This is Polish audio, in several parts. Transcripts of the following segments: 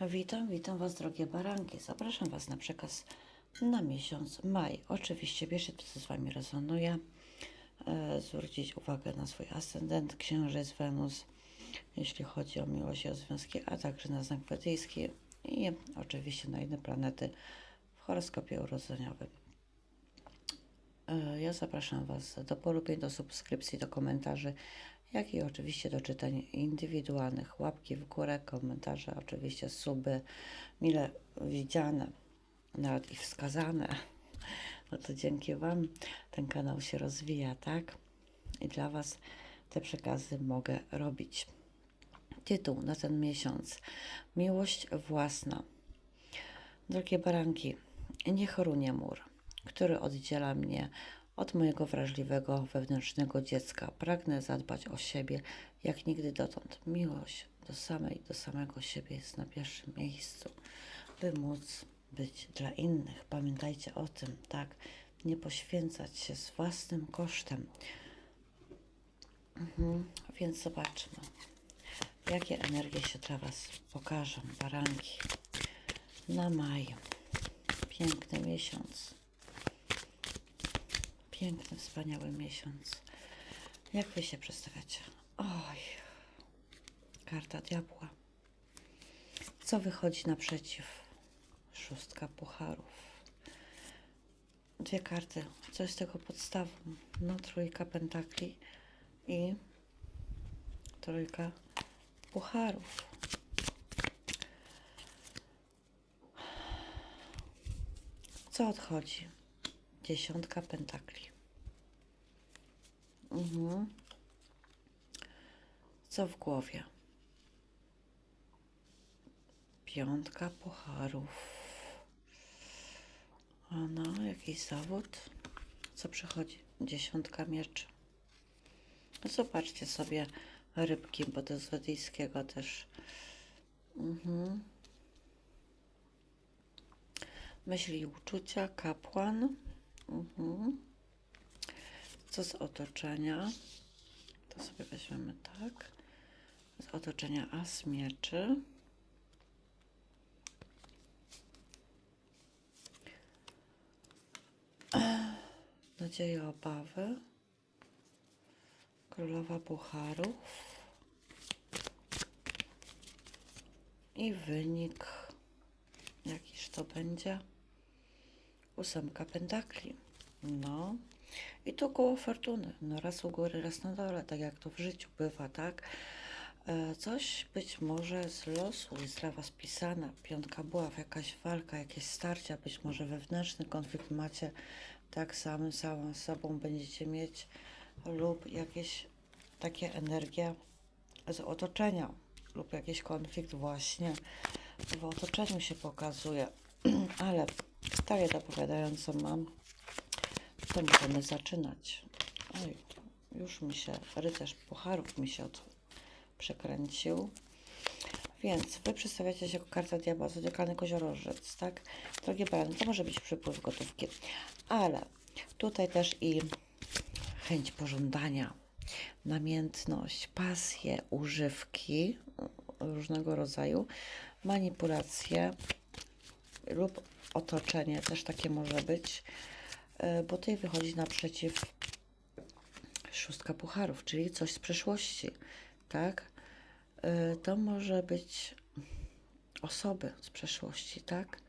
Witam, witam Was, drogie baranki. Zapraszam Was na przekaz na miesiąc maj. Oczywiście bierzcie to, co z Wami rezonuje. E, zwrócić uwagę na swój ascendent, księżyc, Wenus, jeśli chodzi o miłość i o związki, a także na znak wetyjski i oczywiście na inne planety w horoskopie urodzeniowym. E, Ja zapraszam Was do polubień, do subskrypcji, do komentarzy, jak i oczywiście do czytań indywidualnych. Łapki w górę, komentarze, oczywiście suby, mile widziane, nawet i wskazane. No to dzięki Wam ten kanał się rozwija, tak? I dla Was te przekazy mogę robić. Tytuł na ten miesiąc: Miłość własna. Drogie baranki, niech runie mur, który oddziela mnie od mojego wrażliwego wewnętrznego dziecka. Pragnę zadbać o siebie jak nigdy dotąd. Miłość do samej, do samego siebie jest na pierwszym miejscu, by móc być dla innych. Pamiętajcie o tym, tak? Nie poświęcać się z własnym kosztem. Mhm. Więc zobaczmy, jakie energie się dla Was pokażą, baranki. Na maj. Piękny miesiąc. Piękny, wspaniały miesiąc. Jak Wy się przedstawiacie? Oj, karta diabła. Co wychodzi naprzeciw? Szóstka pucharów. Dwie karty. Co jest tego podstawą? No, trójka pentakli i trójka pucharów. Co odchodzi? Dziesiątka pentakli. Mhm. Co w głowie? Piątka pucharów. A no, jakiś zawód. Co przychodzi? Dziesiątka mieczy. No zobaczcie sobie rybki, bo to z wedyjskiego też. Mhm. Myśli i uczucia, kapłan. Mhm. Co z otoczenia? To sobie weźmiemy tak. Z otoczenia as mieczy. Nadzieja, obawy. Królowa Pucharów. I wynik, jakiż to będzie? Ósemka pentakli. No. I tu koło fortuny. No raz u góry, raz na dole, tak jak to w życiu bywa, tak? E, Coś być może z losu jest dla Was pisane. Piątka buław, jakaś walka, jakieś starcia, być może wewnętrzny konflikt macie tak samym, samą sobą będziecie mieć lub jakieś takie energie z otoczenia lub jakiś konflikt właśnie w otoczeniu się pokazuje. Ale stale dopowiadającą mam, to możemy zaczynać. Oj, już mi się, rycerz pucharów mi się od, przekręcił. Więc wy przedstawiacie się jako karta diabła, zodiakalny koziorożec, tak? Drogie barany, to może być przypływ gotówki, ale tutaj też i chęć pożądania, namiętność, pasje, używki różnego rodzaju, manipulacje lub otoczenie też takie może być, e, bo tutaj wychodzi naprzeciw szóstka pucharów, czyli coś z przeszłości, tak? E, To może być osoby z przeszłości, tak?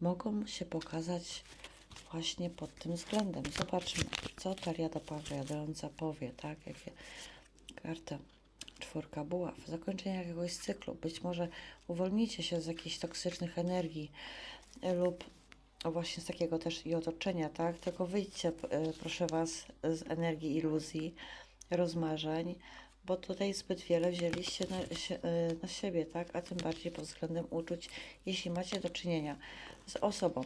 Mogą się pokazać właśnie pod tym względem. Zobaczmy, co talia dopowiadająca powie, tak? Jakie karta czwórka buław, zakończenie jakiegoś cyklu. Być może uwolnicie się z jakichś toksycznych energii lub właśnie z takiego też i otoczenia, tak? Tylko wyjdźcie, e, proszę Was, z energii iluzji, rozmarzeń, bo tutaj zbyt wiele wzięliście na, e, na siebie, tak? A tym bardziej pod względem uczuć, jeśli macie do czynienia z osobą,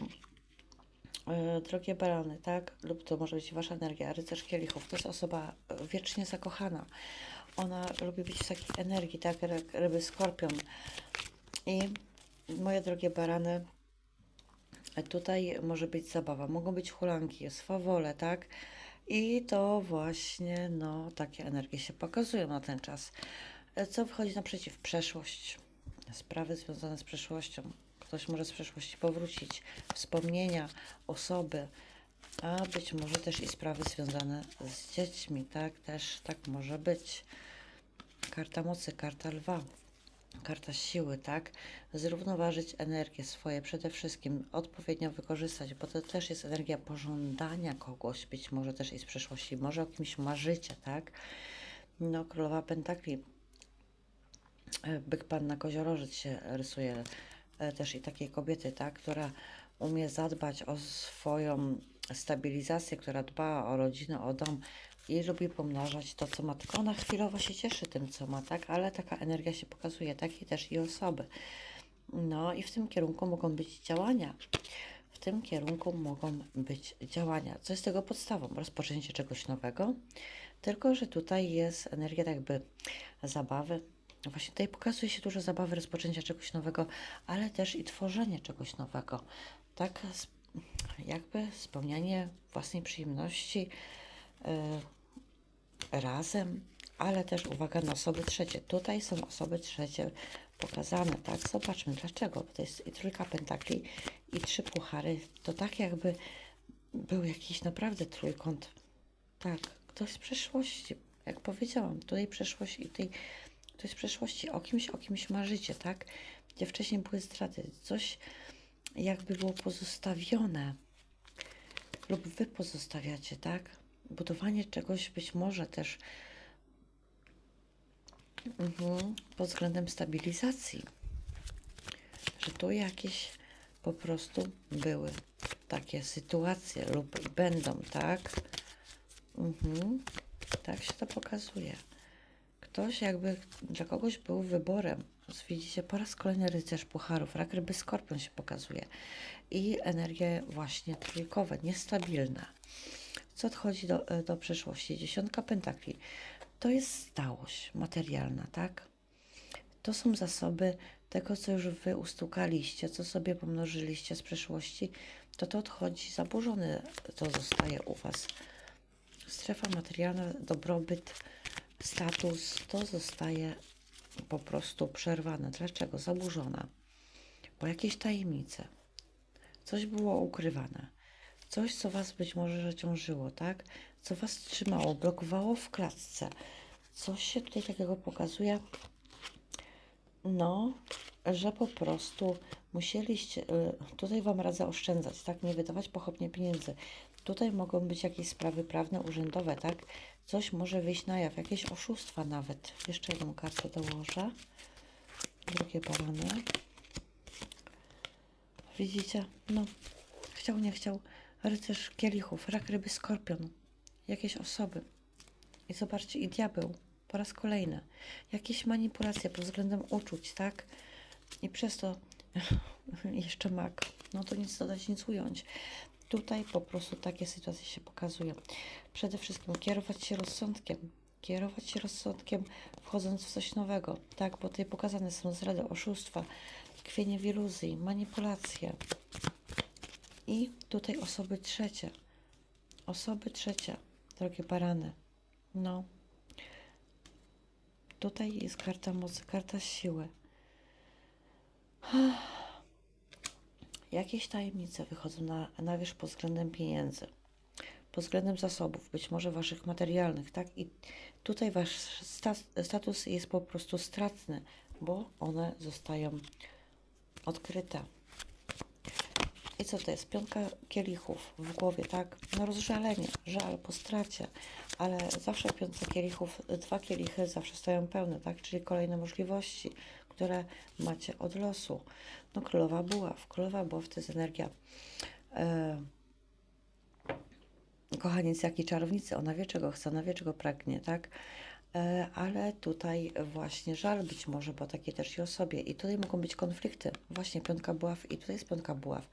e, drogie barany, tak? Lub to może być wasza energia, rycerz kielichów, to jest osoba wiecznie zakochana. Ona lubi być w takiej energii, tak? Jak ryby skorpion. I moje drogie barany, tutaj może być zabawa, mogą być hulanki, swawole, tak? I to właśnie, no, takie energie się pokazują na ten czas. E, Co wychodzi naprzeciw? Przeszłość. sprawy związane z przeszłością. Ktoś może z przeszłości powrócić, wspomnienia, osoby, a być może też i sprawy związane z dziećmi, tak? Też tak może być. Karta mocy, karta lwa, karta siły, tak? Zrównoważyć energię swoje przede wszystkim, odpowiednio wykorzystać, bo to też jest energia pożądania kogoś, być może też i z przeszłości, może o kimś marzycie, tak? No, królowa pentakli, e, byk panna koziorożec się rysuje, e, też i takiej kobiety, tak? Która umie zadbać o swoją stabilizację, która dba o rodzinę, o dom i lubi pomnażać to, co ma. Tylko ona chwilowo się cieszy tym, co ma, tak? Ale taka energia się pokazuje, takiej też i osoby. No i w tym kierunku mogą być działania. W tym kierunku mogą być działania. Co jest tego podstawą? Rozpoczęcie czegoś nowego. Tylko, że tutaj jest energia tak jakby zabawy. Właśnie tutaj pokazuje się dużo zabawy, rozpoczęcia czegoś nowego, ale też i tworzenie czegoś nowego. Tak, jakby spełnianie własnej przyjemności y, razem, ale też uwaga na osoby trzecie. Tutaj są osoby trzecie pokazane, tak? Zobaczmy dlaczego. Bo to jest i trójka pentakli i trzy puchary. To tak jakby był jakiś naprawdę trójkąt. Tak, ktoś z przeszłości. Jak powiedziałam, tutaj przeszłość i tutaj to jest przeszłości. O kimś, o kimś marzycie, tak? Gdzie wcześniej były straty. Coś jakby było pozostawione lub wy pozostawiacie, tak? Budowanie czegoś być może też mhm, pod względem stabilizacji, że tu jakieś po prostu były takie sytuacje lub będą, tak? Mhm, tak się to pokazuje. Ktoś jakby dla kogoś był wyborem. Widzicie, po raz kolejny rycerz pucharów, rak ryby skorpion się pokazuje. I energie właśnie trójkowe, niestabilne. Co odchodzi do, do przeszłości? Dziesiątka pentakli. To jest stałość materialna, tak? To są zasoby tego, co już wy ustukaliście, co sobie pomnożyliście z przeszłości, to to odchodzi zaburzone, to zostaje u was. Strefa materialna, dobrobyt, status, to zostaje po prostu przerwane. Dlaczego? Zaburzona. Bo jakieś tajemnice. Coś było ukrywane. Coś, co was być może ciążyło, tak? Co was trzymało, blokowało w klatce. Coś się tutaj takiego pokazuje, no, że po prostu musieliście, y, tutaj wam radzę oszczędzać, tak? Nie wydawać pochopnie pieniędzy. Tutaj mogą być jakieś sprawy prawne, urzędowe, tak? Coś może wyjść na jaw, jakieś oszustwa nawet. Jeszcze jedną kartę dołożę. Drugie barany. Widzicie? No, chciał, nie chciał. Rycerz kielichów, rak, ryby, skorpion. Jakieś osoby. I zobaczcie, i diabeł. Po raz kolejny. Jakieś manipulacje pod względem uczuć, tak? I przez to jeszcze mak. No to nic dodać, nic ująć. Tutaj po prostu takie sytuacje się pokazują. Przede wszystkim kierować się rozsądkiem. Kierować się rozsądkiem, wchodząc w coś nowego, tak? Bo tutaj pokazane są zdrady, oszustwa, tkwienie w iluzji, manipulacje. I tutaj osoby trzecie. Osoby trzecie, drogie barany. No. Tutaj jest karta mocy, karta siły. Jakieś tajemnice wychodzą na, na wierzch pod względem pieniędzy, pod względem zasobów, być może waszych materialnych, tak? I tutaj wasz sta, status jest po prostu stratny, bo one zostają odkryte. I co to jest? Piątka kielichów w głowie, tak? No rozżalenie, żal po stracie, ale zawsze w piątce kielichów, dwa kielichy zawsze stoją pełne, tak? Czyli kolejne możliwości, które macie od losu. No królowa buław. Królowa buław to jest energia e, kochaniec jak i czarownicy. Ona wie, czego chce, ona wie, czego pragnie, tak? E, ale tutaj właśnie żal być może, bo takie też i o sobie. I tutaj mogą być konflikty. Właśnie piątka buław i tutaj jest piątka buław.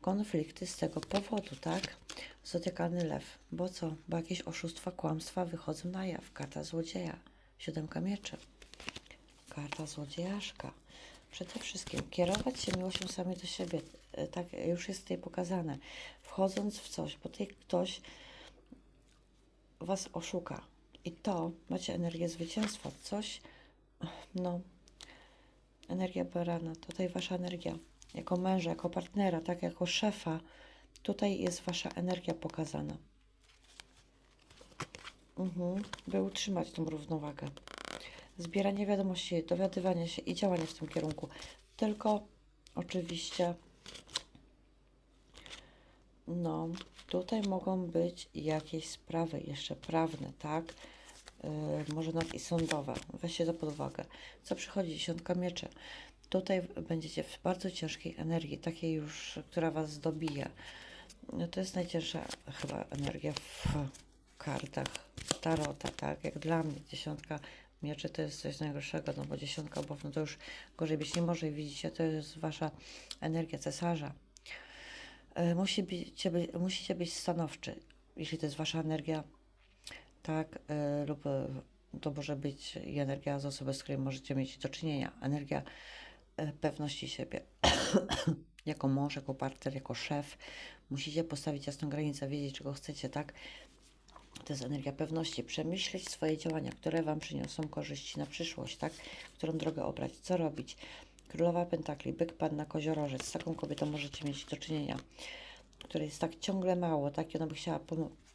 Konflikty z tego powodu, tak? Zodykany lew. Bo co? Bo jakieś oszustwa, kłamstwa wychodzą na jaw. Karta złodzieja. Siódemka mieczy. Karta złodziejaszka. Przede wszystkim kierować się miłością sami do siebie. E, Tak już jest tutaj pokazane. Wchodząc w coś, bo tutaj ktoś was oszuka. I to macie energię zwycięstwa. Coś, no, energia barana, tutaj wasza energia jako męża, jako partnera, tak, jako szefa. Tutaj jest wasza energia pokazana. Mhm, by utrzymać tą równowagę. Zbieranie wiadomości, dowiadywanie się i działanie w tym kierunku. Tylko oczywiście, no, tutaj mogą być jakieś sprawy jeszcze prawne, tak? Yy, może nawet i sądowe. Weźcie to pod uwagę. Co przychodzi? Dziesiątka mieczy. Tutaj będziecie w bardzo ciężkiej energii, takiej już, która was dobija. No to jest najcięższa chyba energia w kartach tarota, tak? Jak dla mnie dziesiątka mieczy to jest coś najgorszego, no bo dziesiątka obaw, no to już gorzej być nie może widzicie, to jest wasza energia cesarza. E, Musi być, by, musicie być stanowczy, jeśli to jest wasza energia, tak, e, lub to może być energia z osoby, z której możecie mieć do czynienia. Energia pewności siebie. jako mąż, jako partner, jako szef, musicie postawić jasną granicę, wiedzieć, czego chcecie, tak? To jest energia pewności. Przemyśleć swoje działania, które Wam przyniosą korzyści na przyszłość, tak? Którą drogę obrać, co robić. Królowa Pentakli, byk, panna, koziorożec. Z taką kobietą możecie mieć do czynienia, której jest tak ciągle mało, tak? I ona by chciała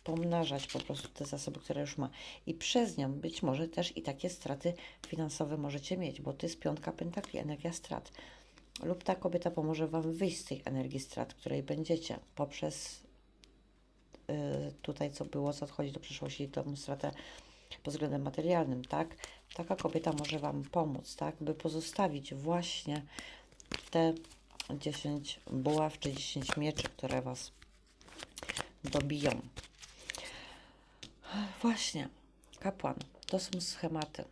pomnażać po prostu te zasoby, które już ma. I przez nią być może też i takie straty finansowe możecie mieć, bo to jest piątka Pentakli, energia strat. Lub ta kobieta pomoże Wam wyjść z tej energii strat, której będziecie poprzez y, tutaj, co było, co odchodzi do przyszłości, tą stratę pod względem materialnym, tak? Taka kobieta może Wam pomóc, tak? By pozostawić właśnie te 10 buław czy 10 mieczy, które Was dobiją. Właśnie, kapłan, to są schematy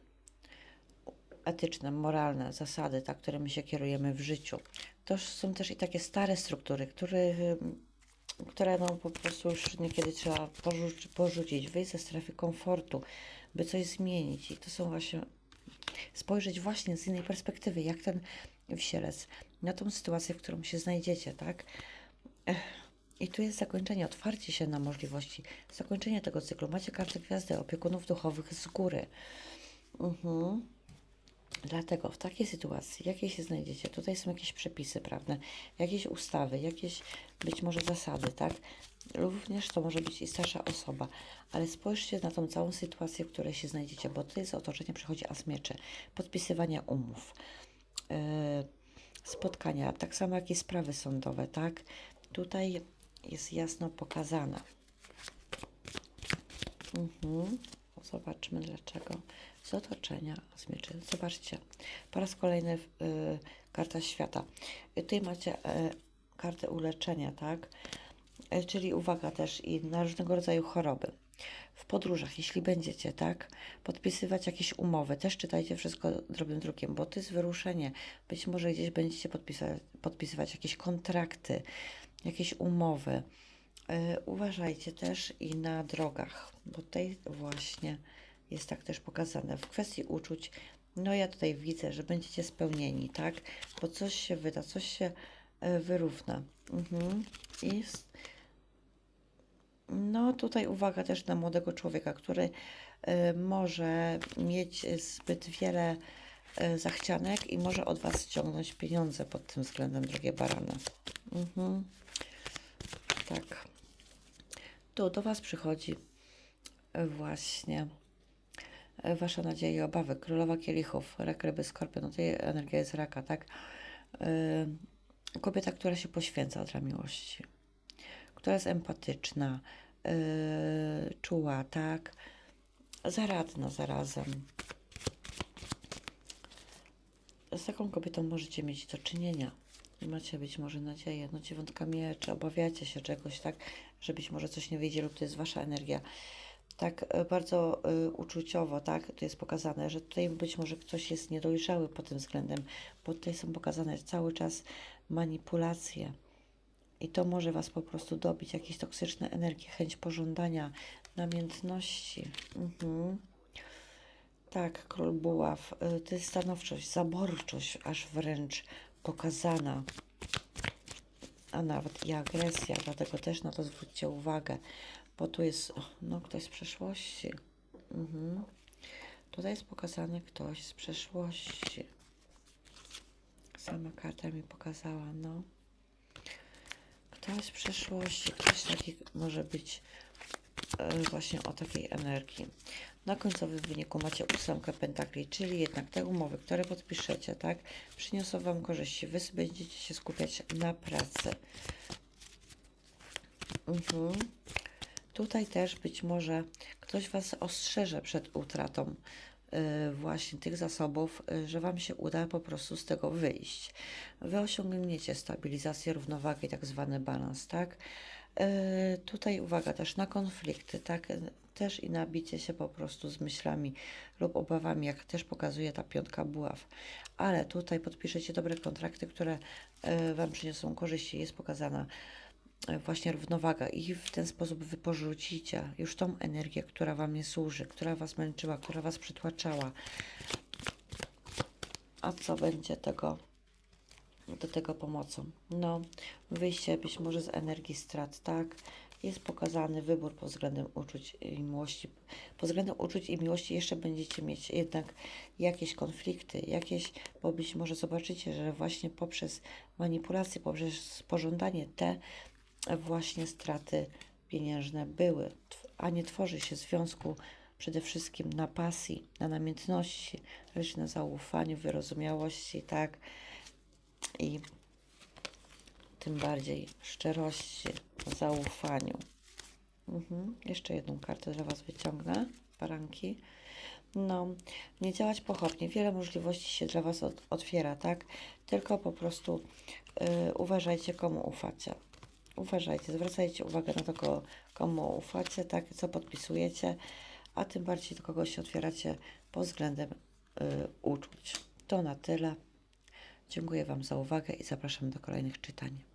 etyczne, moralne, zasady, tak, którymi się kierujemy w życiu. To są też i takie stare struktury, które, które no, po prostu już niekiedy trzeba porzuci, porzucić, wyjść ze strefy komfortu, by coś zmienić. I to są właśnie spojrzeć właśnie z innej perspektywy, jak ten wsielec, na tą sytuację, w którą się znajdziecie, tak? Ech. I tu jest zakończenie, otwarcie się na możliwości, zakończenie tego cyklu. Macie kartę gwiazdy opiekunów duchowych z góry. Mhm. Dlatego w takiej sytuacji, jakiej się znajdziecie, tutaj są jakieś przepisy prawne, jakieś ustawy, jakieś być może zasady, tak? Również to może być i starsza osoba, ale spójrzcie na tą całą sytuację, w której się znajdziecie, bo to jest otoczenie, przychodzi as mieczy, podpisywania umów, yy, spotkania, tak samo jak i sprawy sądowe, tak? Tutaj jest jasno pokazana. Mhm. Zobaczmy dlaczego. Z otoczenia z mieczy. Zobaczcie. Po raz kolejny y, karta świata. Y, tutaj macie y, kartę uleczenia, tak? Y, czyli uwaga też i na różnego rodzaju choroby. W podróżach, jeśli będziecie, tak, podpisywać jakieś umowy, też czytajcie wszystko drobnym drukiem, bo to jest wyruszenie. Być może gdzieś będziecie podpisywać, podpisywać jakieś kontrakty, jakieś umowy. Y, uważajcie też i na drogach, bo tutaj właśnie jest tak też pokazane. W kwestii uczuć, no ja tutaj widzę, że będziecie spełnieni, tak? Bo coś się wyda, coś się y, wyrówna. Mhm. I no tutaj uwaga też na młodego człowieka, który y, może mieć zbyt wiele zachcianek i może od Was ściągnąć pieniądze pod tym względem, drogie barany. Mhm. Tak. Tu do Was przychodzi y, właśnie y, Wasza nadzieja i obawy. Królowa kielichów, rak, ryby, skorpion, no tutaj energia jest raka, tak? Y, kobieta, która się poświęca dla miłości, która jest empatyczna, czuła, tak? Zaradna zarazem. Z taką kobietą możecie mieć do czynienia. I macie być może nadzieję. No dziewiątka mieczy, obawiacie się czegoś, tak? Że być może coś nie wyjdzie lub to jest wasza energia. Tak e, bardzo y, uczuciowo, tak? To jest pokazane, że tutaj być może ktoś jest niedojrzały pod tym względem, bo tutaj są pokazane cały czas manipulacje. I to może Was po prostu dobić, jakieś toksyczne energie, chęć pożądania, namiętności. Mhm. Tak, król buław. y, To jest stanowczość, zaborczość, aż wręcz pokazana. A nawet i agresja, dlatego też na to zwróćcie uwagę, bo tu jest no, ktoś z przeszłości. Mhm. Tutaj jest pokazany ktoś z przeszłości. sama karta mi pokazała, no. Ktoś z przeszłości, ktoś taki może być właśnie o takiej energii. Na końcowym wyniku macie ósemkę pentakli, czyli jednak te umowy, które podpiszecie, tak, przyniosą Wam korzyści. Wy będziecie się skupiać na pracy. Mhm. Tutaj też być może ktoś Was ostrzeże przed utratą y, właśnie tych zasobów, y, że Wam się uda po prostu z tego wyjść. Wy osiągniecie stabilizację, równowagę i tak zwany balans, tak? Y, Tutaj uwaga też na konflikty, tak? Też i nabicie się po prostu z myślami lub obawami, jak też pokazuje ta piątka buław. Ale tutaj podpiszecie dobre kontrakty, które y, Wam przyniosą korzyści. Jest pokazana e, właśnie równowaga i w ten sposób wy porzucicie już tą energię, która wam nie służy, która was męczyła, która was przytłaczała. A co będzie tego do tego pomocą? No, wyjście być może z energii strat, tak? Jest pokazany wybór pod względem uczuć i miłości. Pod względem uczuć i miłości jeszcze będziecie mieć jednak jakieś konflikty, jakieś, bo być może zobaczycie, że właśnie poprzez manipulację, poprzez pożądanie te właśnie straty pieniężne były, a nie tworzy się związku przede wszystkim na pasji, na namiętności, lecz na zaufaniu, wyrozumiałości, tak? I tym bardziej szczerości, zaufaniu. Mhm. Jeszcze jedną kartę dla Was wyciągnę, baranki. No, nie działać pochopnie. Wiele możliwości się dla Was od, otwiera, tak? Tylko po prostu y, uważajcie, komu ufacie. Uważajcie, zwracajcie uwagę na to, ko- komu ufacie, tak? Co podpisujecie, a tym bardziej do kogo się otwieracie pod względem y, uczuć. To na tyle. Dziękuję Wam za uwagę i zapraszam do kolejnych czytań.